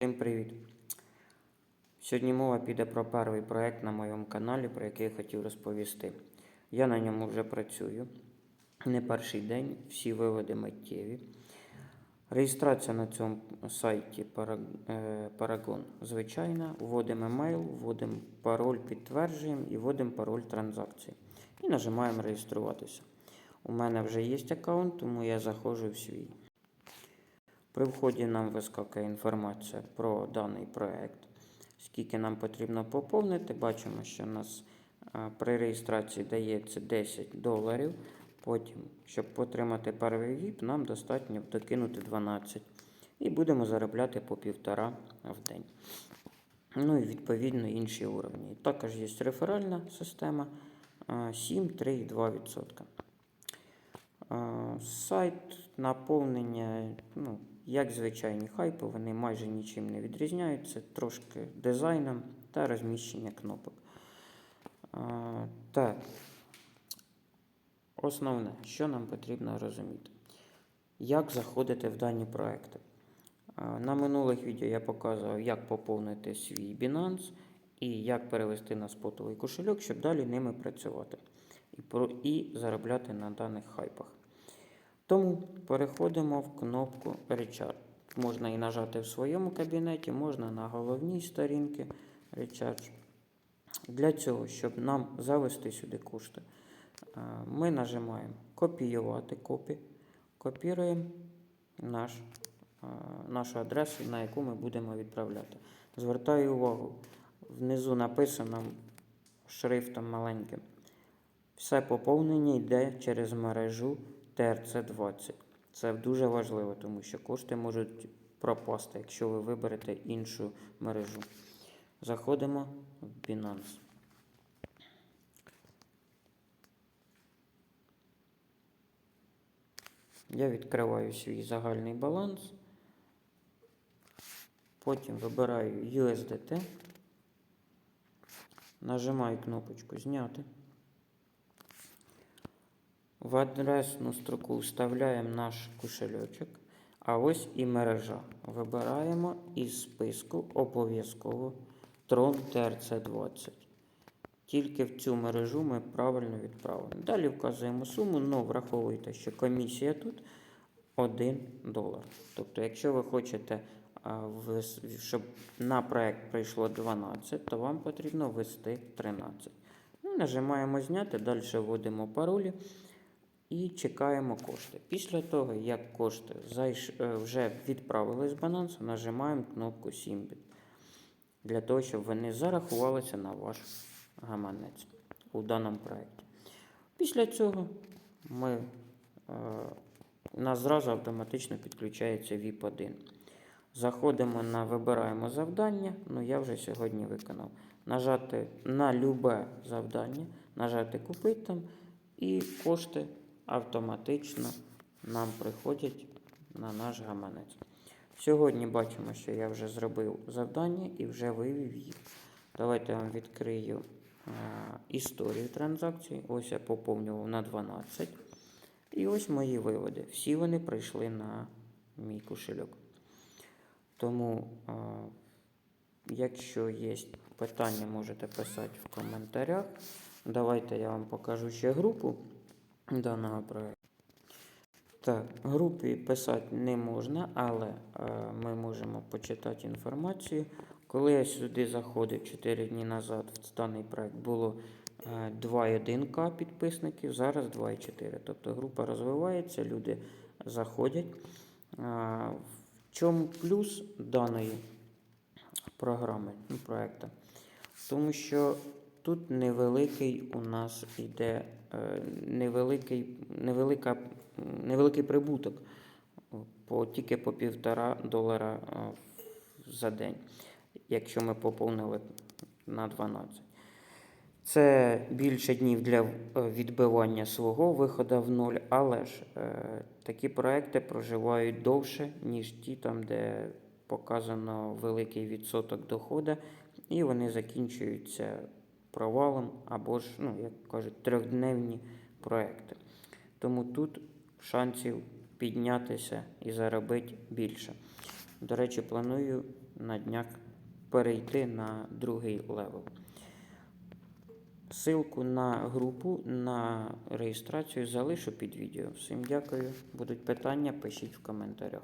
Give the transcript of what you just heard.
Всім привіт! Сьогодні мова піде про перший проект на моєму каналі, про який я хотів розповісти. Я на ньому вже працюю. Не перший день, всі виводи миттєві. Реєстрація на цьому сайті Пара- е, Paragon звичайна. Вводимо емейл, вводимо пароль, підтверджуємо і вводимо пароль транзакції. І нажимаємо реєструватися. У мене вже є аккаунт, тому я заходжу в свій. При вході нам вискакує інформація про даний проект. Скільки нам потрібно поповнити, бачимо, що у нас при реєстрації дається 10 доларів. Потім, щоб отримати перший VIP, нам достатньо докинути 12. І будемо заробляти по півтора в день. Ну і відповідно інші уровні. Також є реферальна система а, 7, 3 і 2%. Сайт наповнення, ну, як звичайні хайпи, вони майже нічим не відрізняються, трошки дизайном та розміщення кнопок. Так, основне, що нам потрібно розуміти, як заходити в дані проекти. На минулих відео я показував, як поповнити свій Binance і як перевести на спотовий кошельок, щоб далі ними працювати і заробляти на даних хайпах. Тому переходимо в кнопку Recharge. Можна і нажати в своєму кабінеті, можна на головній сторінці Recharge. Для цього, щоб нам завести сюди кошти, е, ми нажимаємо Копіювати копі, копіруємо наш, е, нашу адресу, на яку ми будемо відправляти. Звертаю увагу, внизу написано шрифтом маленьким. Все поповнення йде через мережу ТРЦ-20. Це дуже важливо, тому що кошти можуть пропасти, якщо ви виберете іншу мережу. Заходимо в Binance. Я відкриваю свій загальний баланс. Потім вибираю USDT. Нажимаю кнопочку Зняти. В адресну строку вставляємо наш кошельочок, а ось і мережа. Вибираємо із списку обов'язково Tron TRC20. Тільки в цю мережу ми правильно відправимо. Далі вказуємо суму, але враховуйте, що комісія тут 1 долар. Тобто, якщо ви хочете, щоб на проект прийшло 12, то вам потрібно ввести 13. Ну, Нажимаємо зняти, далі вводимо паролі і чекаємо кошти. Після того, як кошти е, вже відправили з балансу, нажимаємо кнопку Сімбіт для того, щоб вони зарахувалися на ваш гаманець у даному проєкті. Після цього ми, е, нас зразу автоматично підключається VIP1. Заходимо на вибираємо завдання. Ну, я вже сьогодні виконав. Нажати на любе завдання, нажати купити там, і кошти автоматично нам приходять на наш гаманець. Сьогодні бачимо, що я вже зробив завдання і вже вивів їх. Давайте я вам відкрию е, історію транзакцій. Ось я поповнював на 12. І ось мої виводи. Всі вони прийшли на мій кошельок. Тому, е, якщо є питання, можете писати в коментарях. Давайте я вам покажу ще групу даного проєкту. Так, групі писати не можна, але е, ми можемо почитати інформацію. Коли я сюди заходив 4 дні назад, в даний проект було е, 2,1К підписників, зараз 2,4. Тобто група розвивається, люди заходять. Е, в чому плюс даної програми, ну, проекту? Тому що тут невеликий у нас іде е, невеликий, невелика, невеликий прибуток по, тільки по півтора долара е, за день, якщо ми поповнили на 12. Це більше днів для е, відбивання свого виходу в нуль, але ж такі проекти проживають довше, ніж ті, там, де показано великий відсоток доходу, і вони закінчуються провалом або ж, ну, як кажуть, трьохдневні проекти. Тому тут шансів піднятися і заробити більше. До речі, планую на днях перейти на другий левел. Ссылку на групу на реєстрацію залишу під відео. Всім дякую. Будуть питання, пишіть в коментарях.